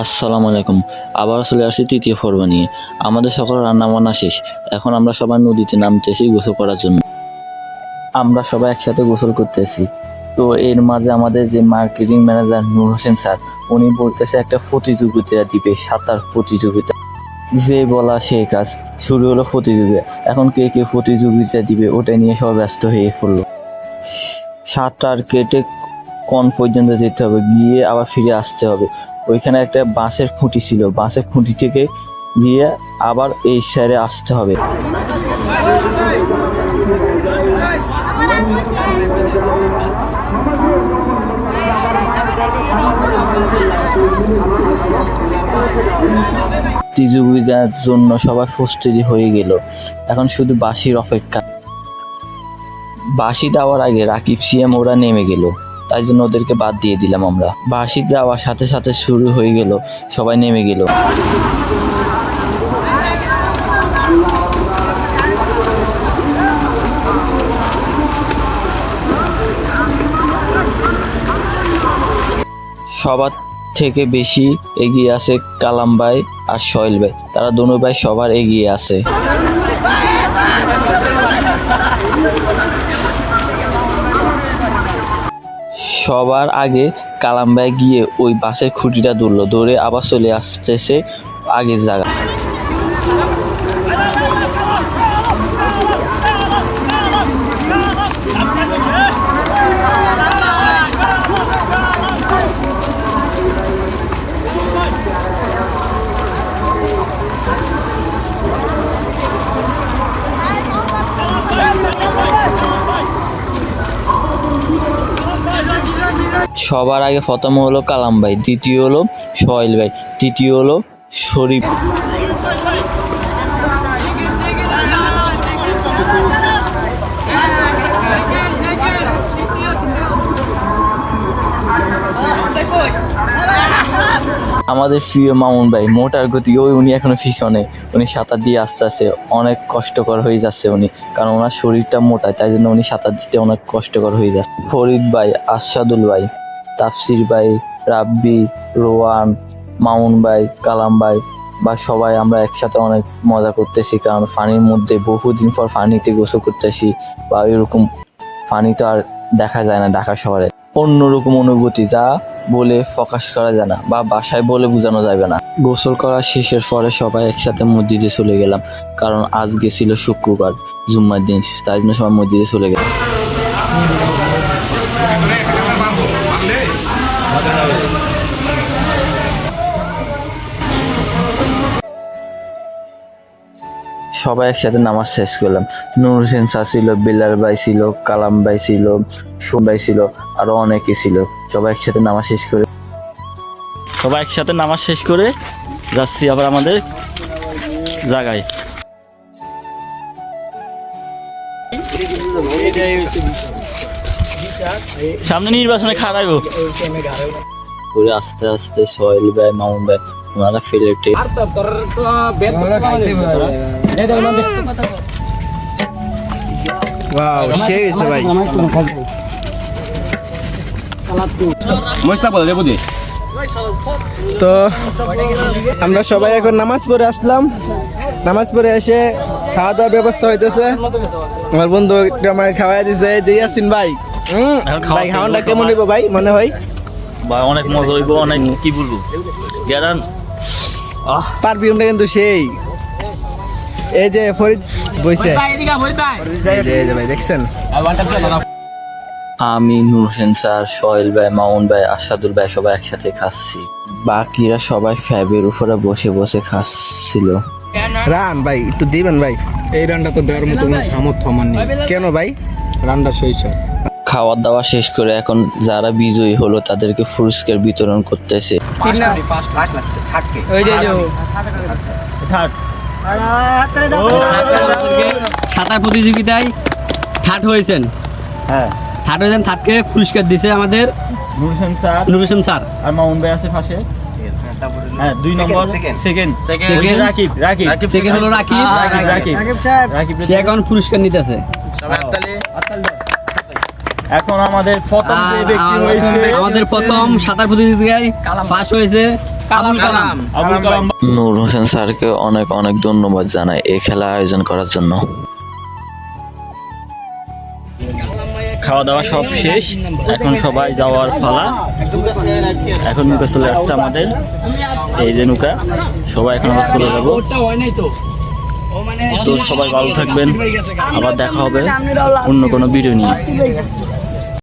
আসসালামু আলাইকুম। আবার চলে আসছি তৃতীয় পর্ব নিয়ে। আমাদের সকল রান্নাবান্না শেষ। এখন আমরা সবাই নদীতে নামতেছি গোসল করার জন্য। আমরা সবাই একসাথে গোসল করতেছি। তো এর মাঝে আমাদের যে marketing manager Noor Hossain sir, উনি বলতেছে একটা প্রতিযোগিতা দিবে, সাঁতার প্রতিযোগিতা। যে বলা সে কাজ। শুরু হলো প্রতিযোগিতা। এখন কে কে প্রতিযোগিতা দিবে ওটা নিয়ে সবাই ব্যস্ত হয়ে পড়ল। সাঁতার কেটে কোন পর্যন্ত যেতে হবে, গিয়ে আবার ফিরে আসতে হবে। ওইখানে একটা বাঁশের খুঁটি ছিল। বাঁশের খুঁটি থেকে গিয়ে আবার এই সাইডে আসতে হবে। প্রতিযোগিতার জন্য সবাই প্রস্তুতি হয়ে গেল। এখন শুধু বাঁশির অপেক্ষা। বাঁশি দেওয়ার আগে রাকিব, সিএম ওরা নেমে গেল। তাই জন্য ওদেরকে বাদ দিয়ে দিলাম আমরা। বাঁশি দেওয়ার সাথে সাথে শুরু হয়ে গেল। সবাই নেমে গেল। সবার থেকে বেশি এগিয়ে আছে কালাম ভাই আর সোহেল ভাই তারা দুনো ভাই সবার এগিয়ে আছে। সবার আগে কালাম গিয়ে ওই বাসের খুঁটিটা ধরলো ধরে আবার চলে আসতেছে আগের জায়গা সবার আগে প্রথম হলো কালাম ভাই, দ্বিতীয় হলো সোহেল ভাই, তৃতীয় হলো শরীফ। আমাদের প্রিয় মামুন ভাই, মোটার গতি, ওই উনি এখনও পিছনে। উনি সাঁতার দিয়ে আস্তে আস্তে অনেক কষ্টকর হয়ে যাচ্ছে উনি, কারণ ওনার শরীরটা মোটা, তাই জন্য উনি সাঁতার দিতে অনেক কষ্টকর হয়ে যাচ্ছে। ফরিদ ভাই, আশাদুল ভাই। তাফসির ভাই রাব্বি, রোয়ান, মামুন ভাই কালাম ভাই বা সবাই আমরা একসাথে অনেক মজা করতেছি কারণ পানির মধ্যে বহুদিন পর পানিতে গোসল করতেছি বা এরকম পানি তো আর দেখা যায় না ঢাকা শহরে। অন্যরকম অনুভূতি যা বলে প্রকাশ করা যায় না বা বাসায় বলে বোঝানো যাবে না। গোসল করা শেষের পরে সবাই একসাথে মসজিদে চলে গেলাম কারণ আজকে ছিল শুক্রবার, জুম্মার দিন, তাই জন্য সবাই মসজিদে চলে গেলাম। সবাই একসাথে নামাজ শেষ করলাম। নুর হোসেন স্যার ছিল বিল্লাল ভাই ছিল, কালাম ভাই ছিল সোম ভাই ছিল, আরও অনেকে ছিল। সবাই একসাথে নামাজ শেষ করে সবাই একসাথে নামাজ শেষ করে যাচ্ছি আবার আমাদের জায়গায়। সামনে নির্বাচনে খারাইব করে আস্তে আস্তে সোহেল ভাই মামুন ভাই ওনারা ফেলে ওয়াও সেই হয়েছে ভাই। তো আমরা সবাই এখন নামাজ পড়ে আসলাম। নামাজ পড়ে এসে খাওয়া দাওয়ার ব্যবস্থা হইতেছে। আমার বন্ধু একটু আমার খাওয়াই দিছে। যে ইয়াসিন ভাই। ভাই খাওয়ানটা কেমন হইব ভাই মনে হয়? বা অনেক মজা হইব অনেক কি বলব? আহ। পারফিউমটা কিন্তু সেই। এই যে ফরিদ বইছে। ভাই দেখছেন? আমি নূর হোসেন স্যার সোহেল ভাই মামুন ভাই আসাদুল ভাই সবাই একসাথে খাচ্ছি। বাকিরা সবাই ফ্যাবের উপরে বসে বসে খাচ্ছিল। রান ভাই একটু দিবেন ভাই? এই রানটা তো দেওয়ার মতো কোনো সামর্থ্য আমার নেই। কেন ভাই? রানটা শৈশব খাওয়া দাওয়া শেষ করে এখন যারা বিজয়ী হলো তাদেরকে পুরস্কার বিতরণ করতেছে। সাঁতার প্রতিযোগিতায় থার্ড হয়েছেন। হ্যাঁ। থার্ড হয়েছেন থার্ডকে পুরস্কার দিছে আমাদের নূর হোসেন স্যার। নুরুসেন স্যার। আর মামুন ভাই আছে পাশে। হ্যাঁ দুই নম্বর। Second second Second. Rakib. Rakib. Second হলো রাকিব। রাকিব রাকিব। রাকিব সে এখন পুরস্কার নিতেছে। এখন আমাদের প্রথম যে ব্যক্তি হয়েছে আমাদের প্রথম সাঁতার প্রতিযোগিতায় ফার্স্ট হয়েছে কালাম কালাম। আবুল কালাম। নূর হোসেন স্যারকে অনেক অনেক ধন্যবাদ জানাই এই খেলা আয়োজন করার জন্য। খাওয়া দাওয়া সব শেষ। এখন সবাই যাওয়ার ফালা এখন নৌকা চলে আসছে আমাদের। এই যে নৌকা সবাই এখন আমরা চলে যাব। তো সবাই ভালো থাকবেন। আবার দেখা হবে অন্য কোনো ভিডিও নিয়ে।